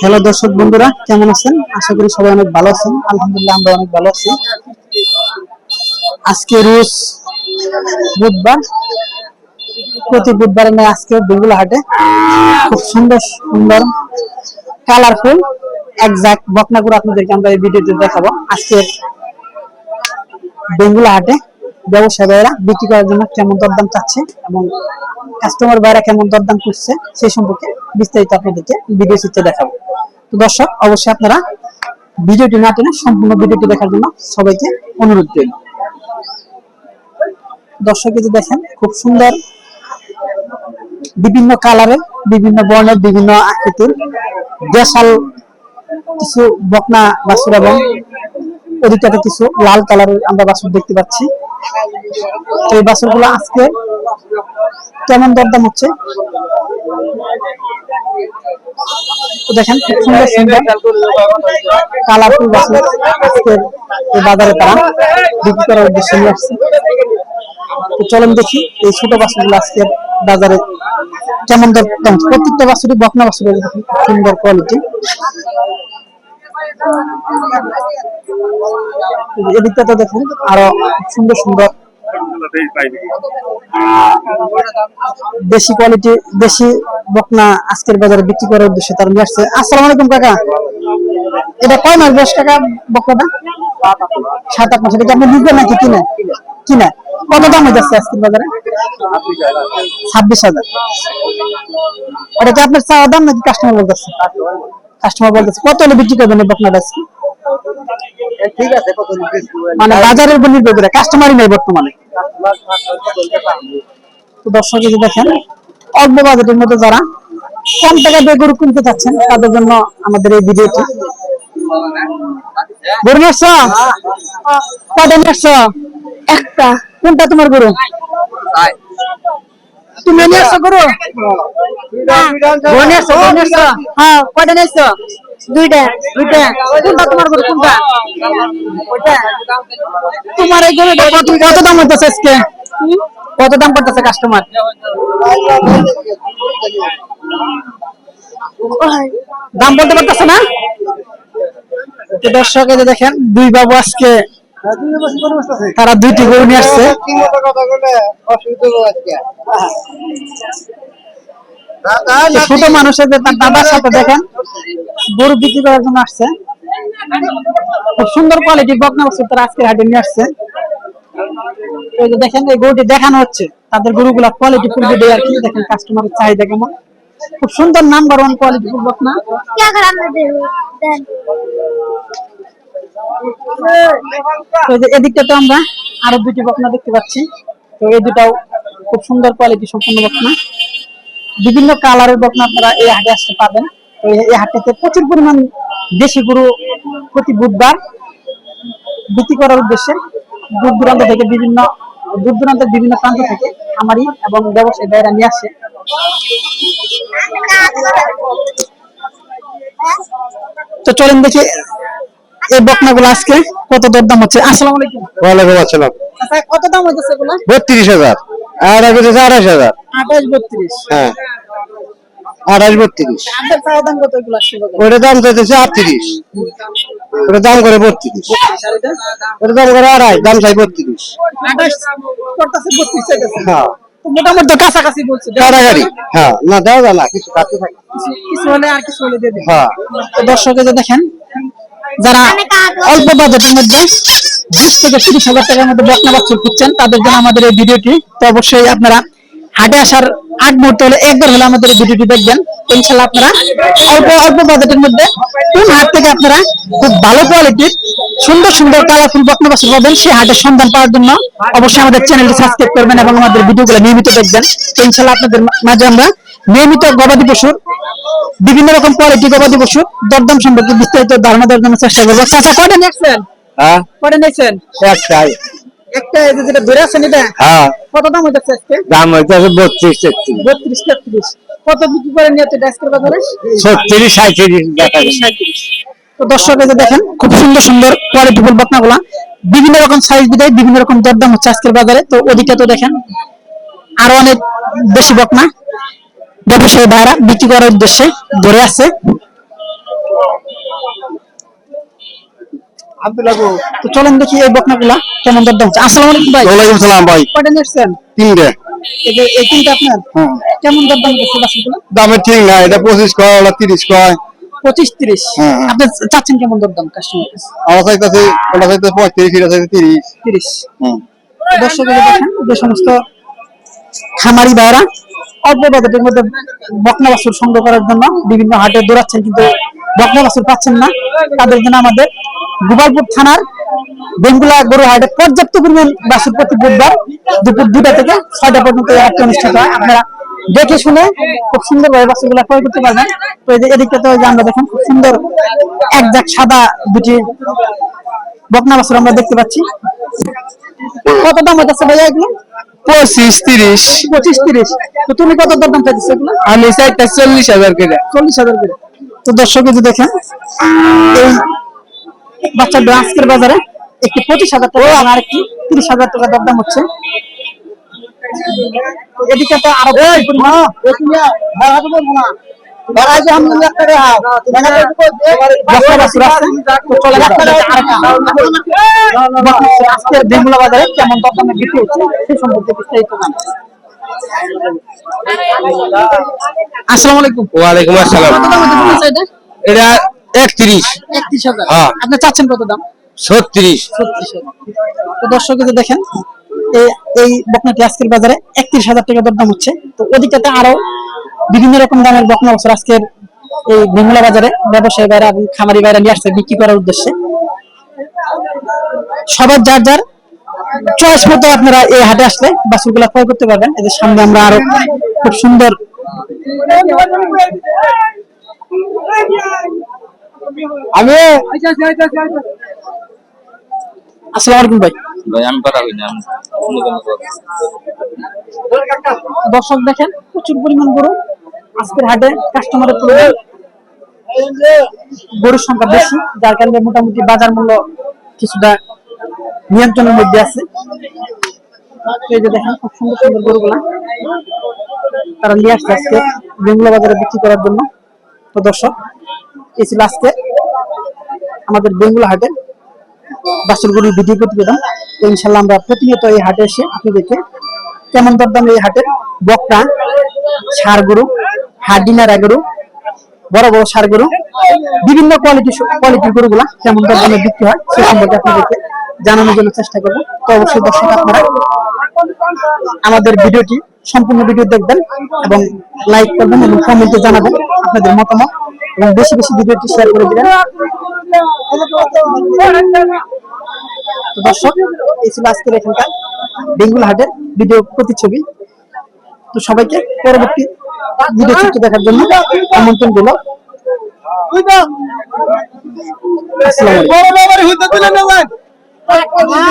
Hello দর্শক বন্ধুরা, কেমন আছেন? আশা করি সবাই অনেক ভালো আছেন। আলহামদুলিল্লাহ, আমরা অনেক ভালো আছি। আজকে রোজ বুধবার, প্রতি বুধবার নেই আজকে বেঙ্গুলা হাটে খুব সুন্দর সুন্দর কালারফুল একজাক্ট বকনাগুলো আপনাদেরকে আমরা এই ভিডিওতে দেখাবো। আজকে বেঙ্গুলা হাটে ব্যবসায়ী ভাইয়েরা বিক্রি করার জন্য কেমন দরদাম চাচ্ছে এবং কাস্টমার ভাইরা কেমন দরদাম করছে সেই সম্পর্কে বিস্তারিত আপনাদেরকে ভিডিও চিত্রে দেখাবো। তো দর্শক, অবশ্যই আপনারা ভিডিওটি না টেনে সম্পূর্ণ ভিডিওটি দেখার জন্য সবাইকে অনুরোধ করি দর্শক যে দেখেন, খুব সুন্দর বিভিন্ন কালারের, বিভিন্ন বর্ণের, বিভিন্ন আকৃতির দেশাল কিছু বকনা বাছুর এবং ওদিকটাতে কিছু লাল কালারের আমরা বাছুর দেখতে পাচ্ছি। তো এই বাছুরগুলো আজকে কেমন দরদাম হচ্ছে? তো দেখেন, খুব সুন্দর সুন্দর কালারফুল বাছুর আজকের এই বাজারে তারা বিক্রি করার উদ্দেশ্যে নিয়ে আসছে। তো চলুন দেখি এই ছোট বাছুরগুলো আজকের বাজারে কেমন দরদাম প্রত্যেকটা বাছুরই বকনা বাছুরের সুন্দর কোয়ালিটি দেখুন, আরও সুন্দর সুন্দর দেশি কোয়ালিটি দেশি বকনা আজকের বাজারে বিক্রি করার উদ্দেশ্যে তারা নিয়ে আসছে। আলাইকুম, কাকা। এটা কয় মাস বয়স, কাকা, বকনাটা? সাত আট মাস। এটা আপনি বুঝবেন নাকি কিনে? কিনে। কত দাম হয়ে যাচ্ছে আজকের বাজারে? ছাব্বিশ হাজার। এটা কি আপনার চাওয়া দাম নাকি কাস্টমার বলতেছে? কাস্টমার বলতেছে কত হলে বিক্রি করবেন বকনাটা আজকে? মানে বাজারের উপর নির্ভর করে কাস্টমারই নেই বর্তমানে। দর্শক এই যে দেখেন অল্প বাজেটের মধ্যে যারা কম টাকা দিয়ে গরু কিনতে চাচ্ছেন তাদের জন্য আমাদের এই ভিডিওটি। গরু নিয়ে আসছো? একটা। কোনটা তোমার গরু? তুমি নিয়ে আসছো গরু হ্যাঁ কয়টা নিয়ে দুইটা দুইটা। কোনটা তোমার গরু কোনটা? তোমার এই গরুটা কত কত দাম আজকে? কত দাম করতেছে কাস্টমার দাম বলতে পারতেছে না? দর্শক দেখেন দুই বাবু আজকে তারা দুইটি গরু নিয়ে আসছে। ছোট মানুষের যে তার দাদার সাথে দেখেন গরু বিক্রি করার জন্য আসছে। খুব সুন্দর কোয়ালিটির বকনা বছর তারা আজকে হাটে নিয়ে আসছে। এই যে দেখেন এই গরুটি দেখানো হচ্ছে। তাদের গরুগুলা কোয়ালিটি ফুল দিয়ে আর কি। দেখেন কাস্টমারের চাহিদা কেমন। খুব সুন্দর নাম্বার ওয়ান কোয়ালিটি ফুল বকনা। এদিকটা তো আমরা আরও দুটি বকনা দেখতে পাচ্ছি। তো এই দুটাও খুব সুন্দর কোয়ালিটি সম্পূর্ণ বকনা। বিভিন্ন কালারের বকনা আপনারা এই হাটে আসতে পারবেন। তো এই হাটেতে প্রচুর পরিমাণ দেশি গরু প্রতি বুধবার বিক্রি করার উদ্দেশ্যে দূর দূরান্ত থেকে বিভিন্ন, দূর দূরান্তের বিভিন্ন প্রান্ত থেকে খামারি এবং ব্যবসায়ী ভাইয়েরা নিয়ে আসে। তো চলেন দেখি এই বকনাগুলো আজকে কত দরদাম হচ্ছে? আসসালামু আলাইকুম। ওয়ালাইকুম আসসালাম। আচ্ছা কত দাম হচ্ছে এগুলো? বত্রিশ হাজার। আর আগে তো আড়াইশ হাজার। আঠাশ বত্রিশ। হ্যাঁ। বত্রিশ। দাম? ওটা দাম চাইতেছে আটত্রিশ। ওটা দাম করে বত্রিশ। ওটা দাম করে আড়াই দাম চাই বত্রিশ। হ্যাঁ। মোটামুটি তো কাছাকাছি বলছে। কারাগারি। হ্যাঁ না দেওয়া যায় না কিছু কাছে থাকে। কিছু- কিছু হলে আর কিছু হলে দিয়ে হ্যাঁ। দর্শকে যে দেখেন যারা অল্প বাজেটের মধ্যে বিশ থেকে তিরিশ হাজার টাকার মধ্যে বকনা বাচ্চা খুঁজছেন তাদের জন্য আমাদের এই ভিডিওটি তো অবশ্যই আপনারা হাটে আসার আগ মুহূর্তে হলে একবার হলে আমাদের এই ভিডিওটি দেখবেন। ইনশাল্লাহ আপনারা অল্প অল্প বাজেটের মধ্যে কোন হাট থেকে আপনারা খুব ভালো কোয়ালিটির সুন্দর সুন্দর কালারফুল বকনা বাছুর পাবেন সেই হাটের সন্ধান পাওয়ার জন্য অবশ্যই আমাদের চ্যানেলটি সাবস্ক্রাইব করবেন এবং আমাদের ভিডিওগুলো নিয়মিত দেখবেন। ইনশাল্লাহ আপনাদের মাঝে আমরা নিয়মিত গবাদি পশুর বিভিন্ন রকম কোয়ালিটি গবাদি পশু দরদাম সম্পর্কে বিস্তারিত ধারণা দেওয়ার জন্য চেষ্টা করব। চাচা কয়টা নিয়েছেন? হ্যাঁ। কয়টা নিয়েছেন? একটাই একটা এই যেটা ধরে আছেন এটা হ্যাঁ। কত দাম হইতেছে আজকে? দাম হইতেছে বত্রিশ তেত্রিশ। বত্রিশ তেত্রিশ। কত বিক্রি করে নিয়ে হচ্ছে আজকের বাজারে? ছত্রিশ সাঁত্রিশ দেখা যায় সাঁত্রিশ তো যে দেখেন খুব সুন্দর সুন্দর কোয়ালিটি ফুল বকনাগুলা। বিভিন্ন রকম সাইজ বিদায় বিভিন্ন রকম দরদাম হচ্ছে আজকের বাজারে। তো ওদিকে তো দেখেন আরও অনেক বেশি বকনা। ব্যবসায়ী ভাইরা বিক্রি করার উদ্দেশ্যে ধরে আছে। তো চলেন দেখি এই বকনাগুলা কেমন দরদাম হচ্ছে। আসসালামু আলাইকুম ভাই। ওয়ালাইকুম সালাম ভাই। কয়টা নিচ্ছেন? তিনটে। এই তিনটা আপনার? হ্যাঁ। কেমন দরদাম করছে বাসগুলো? দামের ঠিক না এটা পঁচিশ কয় ওটা তিরিশ কয়। পঁচিশ তিরিশ? হ্যাঁ, হ্যাঁ। আপনি চাচ্ছেন কেমন দরদাম কাস্টমার আমার চাইতেছে এটা চাইতে তিরিশ। তিরিশ। হুম দর্শক দেখেন যে সমস্ত খামারি ভাইরা অল্প মধ্যে বকনা সংগ্রহ করার জন্য বিভিন্ন হাটে দৌড়াচ্ছেন, কিন্তু বকনা পাচ্ছেন না। তাদের জন্য আমাদের গোপালপুর থানার বেঙ্গুলা গরু হাটে পর্যাপ্ত পরিমাণ প্রতি বুধবার দুপুর দুটা থেকে ছয়টা পর্যন্ত অনুষ্ঠিত হয়। আপনারা দেখে শুনে খুব সুন্দর ভাবে বাছুরগুলা ক্রয় করতে পারবেন। তো এদিকে তো আমরা দেখেন, খুব সুন্দর এক সাদা দুটি বকনা আমরা দেখতে পাচ্ছি। কত দাম হচ্ছে ভাইয়া এগুলো? পঁচিশ তিরিশ। পঁচিশ তিরিশ। তো তুমি কত দাম চাইছো এগুলো? আমি চাইতে চল্লিশ হাজার করে। চল্লিশ হাজার করে। তো দর্শক যদি দেখেন এই বাচ্চার আজকের বাজারে একটি পঁচিশ হাজার টাকা এবং আরেকটি তিরিশ হাজার টাকা দরদাম হচ্ছে। এদিকে তো আরও আজকের বেঙ্গুলা বাজারে কেমন দরদামে বিক্রি হচ্ছে সে সম্পর্কে বিস্তারিত। আসসালামু আলাইকুম। ওয়ালাইকুম আসসালাম। এটা এটা একত্রিশ। একত্রিশ হাজার। হ্যাঁ। আপনি চাচ্ছেন কত দাম? ছত্রিশ। ছত্রিশ হাজার। তো দর্শক যদি দেখেন এই এই বকনাটি আজকের বাজারে একত্রিশ হাজার টাকা দরদাম হচ্ছে। তো ওদিকটাতে আরও বিভিন্ন রকম দামের বকনা বছর আজকের এই বেঙ্গলা বাজারে ব্যবসায়ী বাইরা এবং খামারি বাইরা নিয়ে আসছে বিক্রি করার উদ্দেশ্যে। সবার যার যার চয়েস মতো আপনারা এই হাটে আসলে বাছুরগুলা ক্রয় করতে পারবেন। এদের সামনে আমরা আরও খুব সুন্দর আমি আসসালামু আলাইকুম ভাই। ভাই আমি কথা কই না আমি অন্য কোনো কথা দর্শক দেখেন প্রচুর পরিমাণ গরু। আজকের হাটে কাস্টমারের পরিমাণ গরুর সংখ্যা বেশি, যার কারণে মোটামুটি বাজার মূল্য কিছুটা নিয়ন্ত্রণের মধ্যে আছে। এই যে দেখেন, খুব সুন্দর সুন্দর গরুগুলা তারা নিয়ে আসছে আজকে বেঙ্গুলা বাজারে বিক্রি করার জন্য। তো দর্শক, এই ছিল আজকে আমাদের বেঙ্গুলা হাটে বাসুর গরুর ভিডিও প্রতিবেদন। তো ইনশাল্লাহ আমরা প্রতিনিয়ত এই হাটে এসে আপনাদেরকে কেমন দরদাম এই হাটের বকটা সার গরু হাড্ডিনারা গরু, বড় বড় সার বিভিন্ন কোয়ালিটি কোয়ালিটির গরুগুলা কেমন দরদামে বিক্রি হয়, সে সম্পর্কে আপনাদেরকে জানানোর জন্য চেষ্টা করব। তো অবশ্যই দর্শক আপনারা আমাদের ভিডিওটি সম্পূর্ণ ভিডিও দেখবেন এবং লাইক করবেন এবং কমেন্টে জানাবেন আপনাদের মতামত এবং বেশি বেশি ভিডিওটি শেয়ার করে দিবেন। দর্শক, এই ছিল আজকের এখানকার বেঙ্গুল হাটের ভিডিও প্রতিচ্ছবি। তো সবাইকে পরবর্তী ভিডিও চিত্র দেখার জন্য আমন্ত্রণ দিল। আসসালামু আলাইকুম